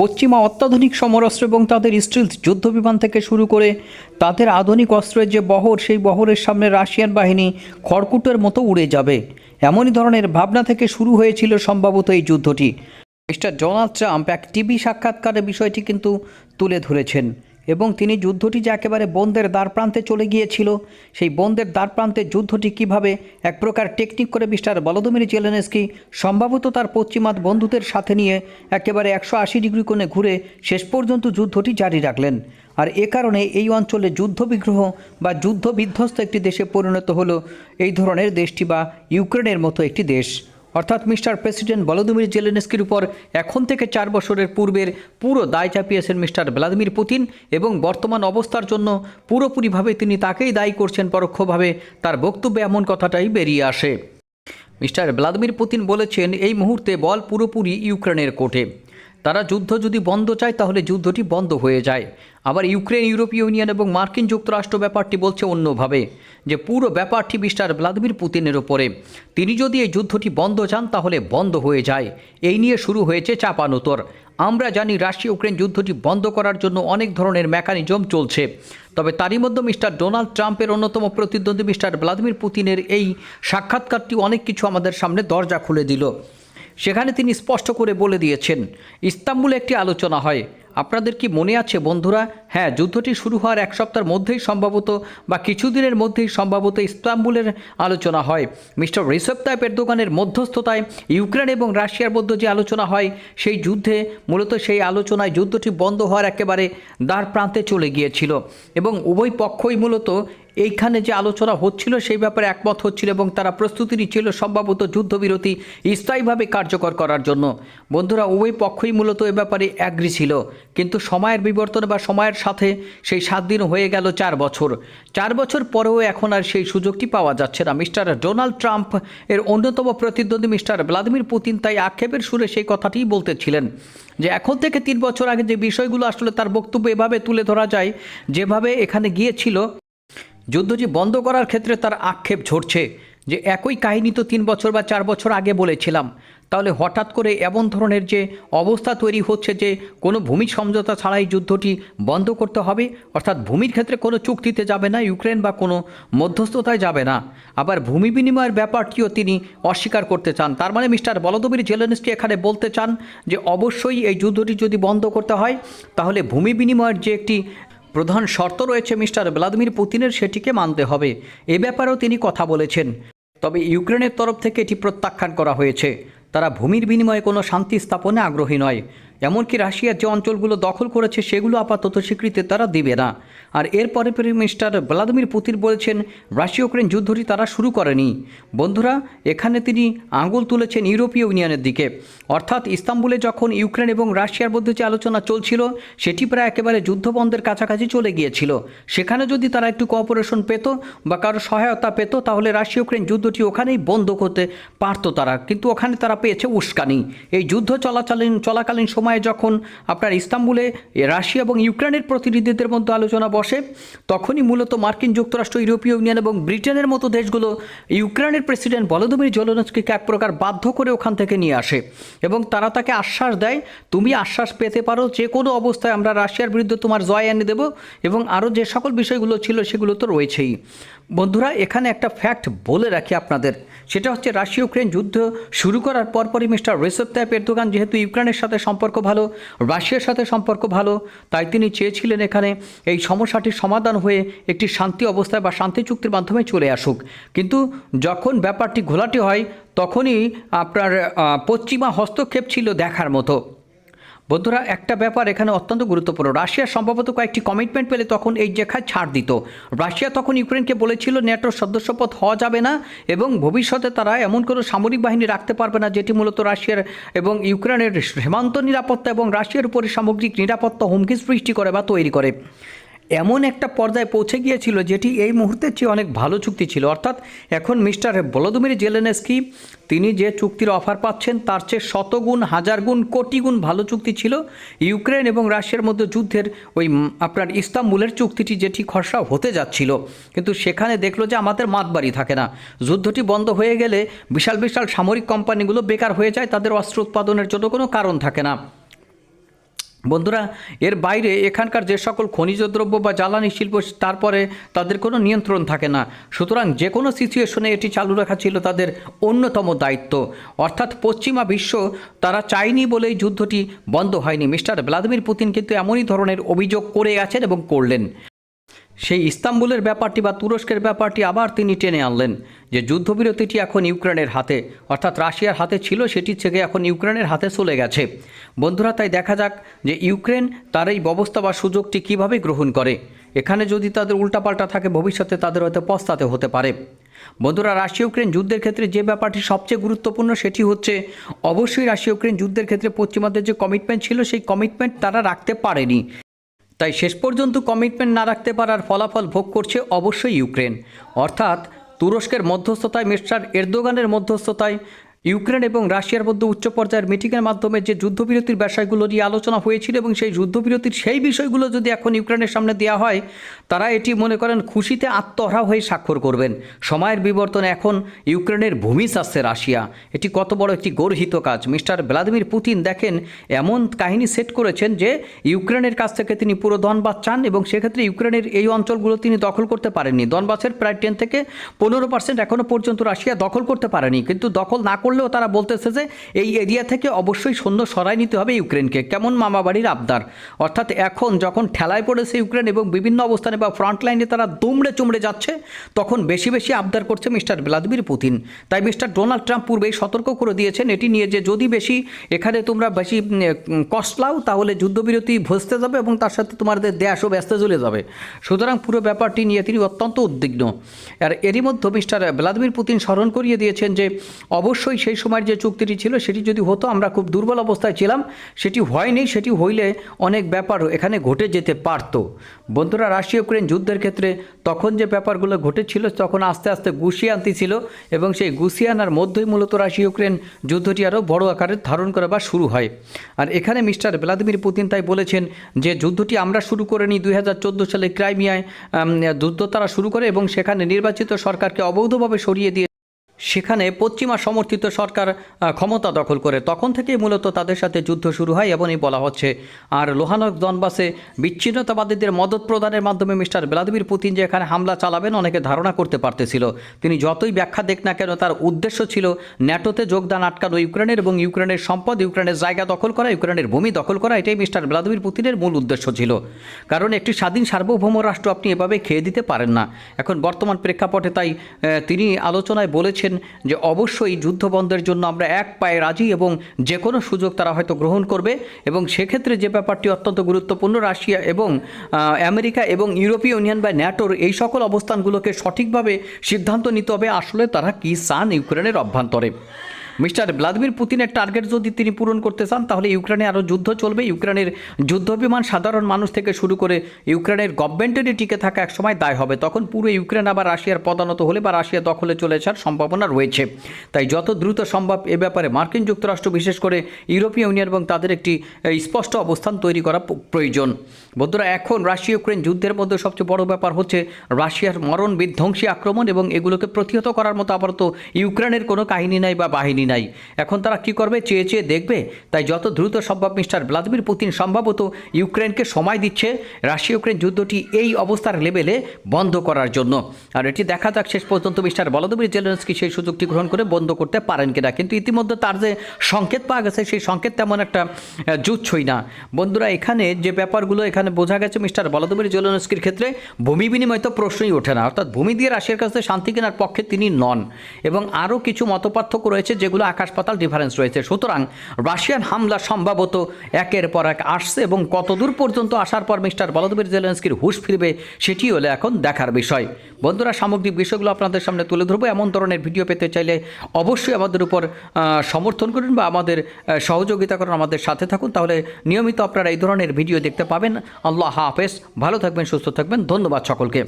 পশ্চিমা অত্যাধুনিক সমরাস্ত্র এবং তাদের স্টিলথ যুদ্ধ বিমান থেকে শুরু করে তাদের আধুনিক অস্ত্রের যে বহর, সেই বহরের সামনে রাশিয়ান বাহিনী খড়কুটের মতো উড়ে যাবে। এমনই ধরনের ভাবনা থেকে শুরু হয়েছিল সম্ভবত এই যুদ্ধটি। মিস্টার ডোনাল্ড ট্রাম্প এক টিভি সাক্ষাৎকারে বিষয়টি কিন্তু তুলে ধরেছেন। এবং তিনি যুদ্ধটি যে একেবারে বন্ধের দ্বারপ্রান্তে চলে গিয়েছিল, সেই বন্ধের দ্বারপ্রান্তে যুদ্ধটি কীভাবে এক প্রকার টেকনিক করে মিস্টার বলদমির জেলেনস্কি সম্ভবত তার পশ্চিমাত বন্ধুদের সাথে নিয়ে একেবারে একশো আশি ডিগ্রি কোণে ঘুরে শেষ পর্যন্ত যুদ্ধটি জারি রাখলেন। আর এ কারণে এই অঞ্চলে যুদ্ধবিগ্রহ বা যুদ্ধ বিধ্বস্ত একটি দেশে পরিণত হলো এই ধরনের দেশটি বা ইউক্রেনের মতো একটি দেশ। অর্থাৎ মিস্টার প্রেসিডেন্ট ভলোদিমির জেলেনস্কির উপর এখন থেকে চার বছরের পূর্বের পুরো দায় চাপিয়েছেন মিস্টার ভ্লাদিমির পুতিন এবং বর্তমান অবস্থার জন্য পুরোপুরিভাবে তিনি তাকেই দায়ী করছেন পরোক্ষভাবে। তার বক্তব্যে এমন কথাটাই বেরিয়ে আসে। মিস্টার ভ্লাদিমির পুতিন বলেছেন, এই মুহূর্তে বল পুরোপুরি ইউক্রেনের কোর্টে তারা যুদ্ধ যদি বন্ধ চায়, তাহলে যুদ্ধটি বন্ধ হয়ে যায়। আবার ইউক্রেন, ইউরোপীয় ইউনিয়ন এবং মার্কিন যুক্তরাষ্ট্র ব্যাপারটি বলছে অন্যভাবে, যে পুরো ব্যাপারটি মিস্টার ভ্লাদিমির পুতিনের ওপরে তিনি যদি এই যুদ্ধটি বন্ধ চান, তাহলে বন্ধ হয়ে যায়। এই নিয়ে শুরু হয়েছে চাপানোতর। আমরা জানি রাশিয়া ইউক্রেন যুদ্ধটি বন্ধ করার জন্য অনেক ধরনের মেকানিজম চলছে। তবে তারই মধ্যে মিস্টার ডোনাল্ড ট্রাম্পের অন্যতম প্রতিদ্বন্দ্বী মিস্টার ভ্লাদিমির পুতিনের এই সাক্ষাৎকারটি অনেক কিছু আমাদের সামনে দরজা খুলে দিল। সেখানে তিনি স্পষ্ট করে বলে দিয়েছেন, ইস্তাম্বুলে একটি আলোচনা হয়। আপনাদের কি মনে আছে বন্ধুরা? হ্যাঁ যুদ্ধটি শুরু হওয়ার এক সপ্তাহের মধ্যেই সম্ভবত বা কিছুদিনের মধ্যেই সম্ভবত ইস্তাম্বুলের আলোচনা হয়। মিস্টার রিসেপ তাইপের দোকানের মধ্যস্থতায় ইউক্রেন এবং রাশিয়ার মধ্যে যে আলোচনা হয়, সেই যুদ্ধে মূলত সেই আলোচনায় যুদ্ধটি বন্ধ হওয়ার একেবারে দ্বার প্রান্তে চলে গিয়েছিল। এবং উভয় পক্ষই মূলত এইখানে যে আলোচনা হচ্ছিল, সেই ব্যাপারে একমত হচ্ছিল এবং তারা প্রস্তুতি নিচ্ছিল সম্ভবত যুদ্ধবিরতি স্থায়ীভাবে কার্যকর করার জন্য। বন্ধুরা, উভয় পক্ষই মূলত এ ব্যাপারে অ্যাগ্রি ছিল। কিন্তু সময়ের বিবর্তন বা সময়ের সাথে সেই সাত দিন হয়ে গেল চার বছর। চার বছর পরেও এখন আর সেই সুযোগটি পাওয়া যাচ্ছে না। মিস্টার ডোনাল্ড ট্রাম্প এর অন্যতম প্রতিদ্বন্দ্বী মিস্টার ভ্লাদিমির পুতিন তাই আক্ষেপের সুরে সেই কথাটিই বলতেছিলেন যে এখন থেকে তিন বছর আগে যে বিষয়গুলো আসলে তার বক্তব্য এভাবে তুলে ধরা যায়, যেভাবে এখানে গিয়েছিল যুদ্ধটি বন্ধ করার ক্ষেত্রে তার আক্ষেপ ঝরছে। যে একই কাহিনী তো তিন বছর বা চার বছর আগে বলেছিলাম। তাহলে হঠাৎ করে এমন ধরনের যে অবস্থা তৈরি হচ্ছে যে কোনো ভূমি সমঝোতা ছাড়াই যুদ্ধটি বন্ধ করতে হবে, অর্থাৎ ভূমির ক্ষেত্রে কোনো চুক্তিতে যাবে না, ইউক্রেন বা কোনো মধ্যস্থতায় যাবে না। আবার ভূমি বিনিময়ের ব্যাপারটিও তিনি অস্বীকার করতে চান। তার মানে মিস্টার বলদবীর জেলেনস্কি এখানে বলতে চান যে অবশ্যই এই যুদ্ধটি যদি বন্ধ করতে হয়, তাহলে ভূমি বিনিময়ের যে একটি প্রধান শর্ত রয়েছে মিস্টার ভ্লাদিমির পুতিনের, সেটিকে মানতে হবে। এ ব্যাপারেও তিনি কথা বলেছেন। তবে ইউক্রেনের তরফ থেকে এটি প্রত্যাখ্যান করা হয়েছে। তারা ভূমির বিনিময়ে কোনো শান্তি স্থাপনে আগ্রহী নয়। এমনকি রাশিয়ার যে অঞ্চলগুলো দখল করেছে সেগুলো আপাতত স্বীকৃতি তারা দিবে না। আর এরপরে পরে মিস্টার ভ্লাদিমির পুতিন বলেছেন রাশিয়া ইউক্রেন যুদ্ধটি তারা শুরু করেনি। বন্ধুরা, এখানে তিনি আঙুল তুলেছেন ইউরোপীয় ইউনিয়নের দিকে। অর্থাৎ ইস্তাম্বুলে যখন ইউক্রেন এবং রাশিয়ার মধ্যে যে আলোচনা চলছিল, সেটি প্রায় একেবারে যুদ্ধবন্ধের কাছাকাছি চলে গিয়েছিল। সেখানে যদি তারা একটু কোঅপারেশন পেত বা কারও সহায়তা পেত, তাহলে রাশিয়া ইউক্রেন যুদ্ধটি ওখানেই বন্ধ করতে পারতো তারা। কিন্তু ওখানে তারা পেয়েছে উস্কানি। এই যুদ্ধ চলাকালীন চলাকালীন সময়ে যখন আপনার ইস্তাম্বুলে রাশিয়া এবং ইউক্রেনের প্রতিনিধিদের মধ্যে আলোচনা বসে, তখনই মূলত মার্কিন যুক্তরাষ্ট্র, ইউরোপীয় ইউনিয়ন এবং ব্রিটেনের মতো দেশগুলো ইউক্রেনের প্রেসিডেন্ট ভলোদিমির জেলেনস্কিকে এক প্রকার বাধ্য করে ওখান থেকে নিয়ে আসে এবং তারা তাকে আশ্বাস দেয়, তুমি আশ্বাস পেতে পারো, যে কোনো অবস্থায় আমরা রাশিয়ার বিরুদ্ধে তোমার জয় এনে দেব এবং আরও যে সকল বিষয়গুলো ছিল সেগুলো তো রয়েছেই। বন্ধুরা, এখানে একটা ফ্যাক্ট বলে রাখি আপনাদের। সেটা হচ্ছে রাশিয়া ইউক্রেন যুদ্ধ শুরু করার পরপরই মিস্টার রেসেপ তাইপ এরদোগান যেহেতু ইউক্রেনের সাথে সম্পর্ক ভালো, রাশিয়ার সাথে সম্পর্ক ভালো, তাই তিনি চেয়েছিলেন এখানে এই সমস্যাটির সমাধান হয়ে একটি শান্তি অবস্থায় বা শান্তি চুক্তির মাধ্যমে চলে আসুক। কিন্তু যখন ব্যাপারটি ঘোলাটে হয়, তখনই আপনার পশ্চিমা হস্তক্ষেপ ছিল দেখার মতো। বন্ধুরা, একটা ব্যাপার এখানে অত্যন্ত গুরুত্বপূর্ণ। রাশিয়া সম্ভবত কয়েকটি কমিটমেন্ট পেলে তখন এই জায়গায় ছাড় দিত। রাশিয়া তখন ইউক্রেনকে বলেছিল ন্যাটোর সদস্যপদ হওয়া যাবে না এবং ভবিষ্যতে তারা এমন কোনো সামরিক বাহিনী রাখতে পারবে না যেটি মূলত রাশিয়ার এবং ইউক্রেনের সীমান্ত নিরাপত্তা এবং রাশিয়ার উপরে সামগ্রিক নিরাপত্তা হুমকি সৃষ্টি করে বা তৈরি করে। এমন একটা পর্যায়ে পৌঁছে গিয়েছিল যেটি এই মুহূর্তের চেয়ে অনেক ভালো চুক্তি ছিল। অর্থাৎ এখন মিস্টার ভলোদিমির জেলেনস্কি, তিনি যে চুক্তির অফার পাচ্ছেন, তার চেয়ে শতগুণ হাজার গুণ কোটি গুণ ভালো চুক্তি ছিল। ইউক্রেন এবং রাশিয়ার মধ্যে যুদ্ধের ওই আপনার ইস্তাম্বুলের চুক্তিটি যেটি খসড়া হতে যাচ্ছিল। কিন্তু সেখানে দেখল যে আমাদের মাতবাড়ি থাকে না। যুদ্ধটি বন্ধ হয়ে গেলে বিশাল বিশাল সামরিক কোম্পানিগুলো বেকার হয়ে যায়, তাদের অস্ত্র উৎপাদনের জন্য কোনো কারণ থাকে না। বন্ধুরা, এর বাইরে এখানকার যে সকল খনিজ দ্রব্য বা জ্বালানি শিল্প, তারপরে তাদের কোনো নিয়ন্ত্রণ থাকে না। সুতরাং যে কোনো সিচুয়েশনে এটি চালু রাখা ছিল তাদের অন্যতম দায়িত্ব। অর্থাৎ পশ্চিমা বিশ্ব তারা চায়নি বলেই যুদ্ধটি বন্ধ হয়নি। মিস্টার ভ্লাদিমির পুতিন কিন্তু এমনই ধরনের অভিযোগ করে আছেন এবং করলেন। সেই ইস্তাম্বুলের ব্যাপারটি বা তুরস্কের ব্যাপারটি আবার তিনি টেনে আনলেন যে যুদ্ধবিরতিটি এখন ইউক্রেনের হাতে, অর্থাৎ রাশিয়ার হাতে ছিল, সেটি থেকে এখন ইউক্রেনের হাতে চলে গেছে। বন্ধুরা, তাই দেখা যাক যে ইউক্রেন তার এই ব্যবস্থা বা সুযোগটি কীভাবে গ্রহণ করে। এখানে যদি তাদের উল্টাপাল্টা থাকে, ভবিষ্যতে তাদের হয়তো পস্তাতে হতে পারে। বন্ধুরা রাশিয়া ইউক্রেন যুদ্ধের ক্ষেত্রে যে ব্যাপারটি সবচেয়ে গুরুত্বপূর্ণ, সেটি হচ্ছে অবশ্যই রাশিয়া ইউক্রেন যুদ্ধের ক্ষেত্রে পশ্চিমাদের যে কমিটমেন্ট ছিল, সেই কমিটমেন্ট তারা রাখতে পারেনি। তাই শেষ পর্যন্ত কমিটমেন্ট না রাখতে পারার ফলাফল ভোগ করছে অবশ্যই ইউক্রেন। অর্থাৎ তুরস্কের মধ্যস্থতায় মিস্টার এরদোগানের মধ্যস্থতায় ইউক্রেন এবং রাশিয়ার মধ্যে উচ্চ পর্যায়ের মিটিংয়ের মাধ্যমে যে যুদ্ধবিরতির বিষয়গুলো নিয়ে আলোচনা হয়েছিল এবং সেই যুদ্ধবিরতির সেই বিষয়গুলো যদি এখন ইউক্রেনের সামনে দেওয়া হয়, তারা এটি মনে করেন খুশিতে আত্মহারা হয়ে স্বাক্ষর করবেন। সময়ের বিবর্তনে এখন ইউক্রেনের ভূমি চাচ্ছে রাশিয়া। এটি কত বড় একটি গর্হিত কাজ। মিস্টার ভ্লাদিমির পুতিন দেখেন, এমন কাহিনী সেট করেছেন যে ইউক্রেনের কাছ থেকে তিনি পুরো দনবাস চান এবং সেক্ষেত্রে ইউক্রেনের এই অঞ্চলগুলো তিনি দখল করতে পারেননি। দনবাসের প্রায় টেন থেকে পনেরো পার্সেন্ট এখনও পর্যন্ত রাশিয়া দখল করতে পারেনি। কিন্তু দখল না করলেও তারা বলতেছে যে এই এরিয়া থেকে অবশ্যই সৈন্য সরাই নিতে হবে ইউক্রেনকে। কেমন মামাবাড়ির আবদার? অর্থাৎ এখন যখন ঠেলায় পড়েছে ইউক্রেন এবং বিভিন্ন অবস্থানে বা ফ্রন্ট লাইনে তারা দুমড়ে চুমড়ে যাচ্ছে, তখন বেশি বেশি আবদার করছে মিস্টার ভ্লাদিমির পুতিন। তাই মিস্টার ডোনাল্ড ট্রাম্প পূর্বেই সতর্ক করে দিয়েছেন, এটি নিয়ে যে যদি বেশি এখানে তোমরা বেশি কষ্ট লাও তাহলে যুদ্ধবিরতি ভসতে যাবে এবং তার সাথে তোমাদের দেশও ব্যস্ত চলে যাবে। সুতরাং পুরো ব্যাপারটি নিয়ে তিনি অত্যন্ত উদ্বিগ্ন। আর এরই মধ্যে মিস্টার ভ্লাদিমির পুতিন স্মরণ করিয়ে দিয়েছেন যে, অবশ্যই সেই সময়ের যে চুক্তিটি ছিল, সেটি যদি হতো, আমরা খুব দুর্বল অবস্থায় ছিলাম। সেটি হয়নি, সেটি হইলে অনেক ব্যাপার এখানে ঘটে যেতে পারত। বন্ধুরা রাশিয়া ইউক্রেন যুদ্ধের ক্ষেত্রে তখন যে ব্যাপারগুলো ঘটেছিল, তখন আস্তে আস্তে গুছিয়ে আনতেছিল এবং সেই গুছিয়ে আনার মধ্যেই মূলত রাশিয়া ইউক্রেন যুদ্ধটি আরও বড় আকারে ধারণ করা বা শুরু হয়। আর এখানে মিস্টার ভ্লাদিমির পুতিন তাই বলেছেন যে, যুদ্ধটি আমরা শুরু করে নিই দু হাজার চোদ্দ সালে ক্রাইমিয়ায় যুদ্ধ তারা শুরু করে এবং সেখানে নির্বাচিত সরকারকে অবৈধভাবে সরিয়ে দিয়ে সেখানে পশ্চিমা সমর্থিত সরকার ক্ষমতা দখল করে। তখন থেকেই মূলত তাদের সাথে যুদ্ধ শুরু হয় এমনই বলা হচ্ছে। আর লোহানক দনবাসে বিচ্ছিন্নতাবাদীদের মদত প্রদানের মাধ্যমে মিস্টার ভ্লাদিমির পুতিন যে এখানে হামলা চালাবেন অনেকে ধারণা করতে পারতেছিল। তিনি যতই ব্যাখ্যা দেখ না কেন, তার উদ্দেশ্য ছিল ন্যাটোতে যোগদান আটকানো ইউক্রেনের এবং ইউক্রেনের সম্পদ, ইউক্রেনের জায়গা দখল করা, ইউক্রেনের ভূমি দখল করা, এটাই মিস্টার ভ্লাদিমির পুতিনের মূল উদ্দেশ্য ছিল। কারণ একটি স্বাধীন সার্বভৌম রাষ্ট্র আপনি এভাবে খেয়ে দিতে পারেন না। এখন বর্তমান প্রেক্ষাপটে তাই তিনি আলোচনায় বলেছেন যে অবশ্যই যুদ্ধ বন্ধের জন্য আমরা এক পায়ে রাজি এবং যে কোনো সুযোগ তারা হয়তো গ্রহণ করবে এবং সেক্ষেত্রে যে ব্যাপারটি অত্যন্ত গুরুত্বপূর্ণ, রাশিয়া এবং আমেরিকা এবং ইউরোপীয় ইউনিয়ন বা ন্যাটোর এই সকল অবস্থানগুলোকে সঠিকভাবে সিদ্ধান্ত নিতে হবে। আসলে তারা কি চান ইউক্রেনের অভ্যন্তরে? মিস্টার ভ্লাদিমির পুতিনের টার্গেট যদি তিনি পূরণ করতে চান, তাহলে ইউক্রেনে আরও যুদ্ধ চলবে। ইউক্রেনের যুদ্ধ বিমান সাধারণ মানুষ থেকে শুরু করে ইউক্রেনের গভর্নমেন্টেরই টিকে থাকা একসময় দায় হবে। তখন পুরো ইউক্রেন আবার রাশিয়ার পদানত হলে বা রাশিয়া দখলে চলে আসার সম্ভাবনা রয়েছে। তাই যত দ্রুত সম্ভব এ ব্যাপারে মার্কিন যুক্তরাষ্ট্র, বিশেষ করে ইউরোপীয় ইউনিয়ন এবং তাদের একটি স্পষ্ট অবস্থান তৈরি করা প্রয়োজন। বন্ধুরা, এখন রাশিয়া ইউক্রেন যুদ্ধের মধ্যে সবচেয়ে বড় ব্যাপার হচ্ছে রাশিয়ার মরণ বিধ্বংসী আক্রমণ এবং এগুলোকে প্রতিহত করার মতো আপাতত ইউক্রেনের কোনো কাহিনী নাই বা বাহিনী নাই। এখন তারা কি করবে? চেয়ে চেয়ে দেখবে। তাই যত দ্রুত সম্ভব মিস্টার ভ্লাদিমির পুতিন সম্ভবত ইউক্রেনকে সময় দিচ্ছে রাশিয়া ইউক্রেন যুদ্ধটি এই অবস্থার লেভেলে বন্ধ করার জন্য। আর এটি দেখা যাক শেষ পর্যন্ত মিস্টার ভলোদিমির জেলেন্সকি সেই সুযোগটি গ্রহণ করে বন্ধ করতে পারেন কিনা। কিন্তু ইতিমধ্যে তার যে সংকেত পাওয়া গেছে, সেই সংকেত তেমন একটা জুচ্ছই না। বন্ধুরা, এখানে যে ব্যাপারগুলো এখানে বোঝা গেছে মিস্টার ভলোদিমির জেলেন্সকির ক্ষেত্রে, ভূমি বিনিময় তো প্রশ্নই ওঠে না। অর্থাৎ ভূমি দিয়ে রাশিয়ার কাছে শান্তি কেনার পক্ষে তিনি নন। এবং আরও কিছু মতপার্থক্য রয়েছে যেগুলো আকাশ পাতাল ডিফারেন্স রয়েছে। সুতরাং রাশিয়ান হামলা সম্ভবত একের পর এক আসছে এবং কতদূর পর্যন্ত আসার পর মিস্টার ভলোদিমির জেলেন্সকির হুশ ফিরবে সেটি হলো এখন দেখার বিষয়। বন্ধুরা, সামগ্রিক বিষয়গুলো আপনাদের সামনে তুলে ধরবো। এমন ধরনের ভিডিও পেতে চাইলে অবশ্যই আমাদের উপর সমর্থন করুন বা আমাদের সহযোগিতা করুন আমাদের সাথে থাকুন। তাহলে নিয়মিত আপনারা এই ধরনের ভিডিও দেখতে পাবেন। আল্লাহ হাফেজ। ভালো থাকবেন, সুস্থ থাকবেন। ধন্যবাদ সকলকে।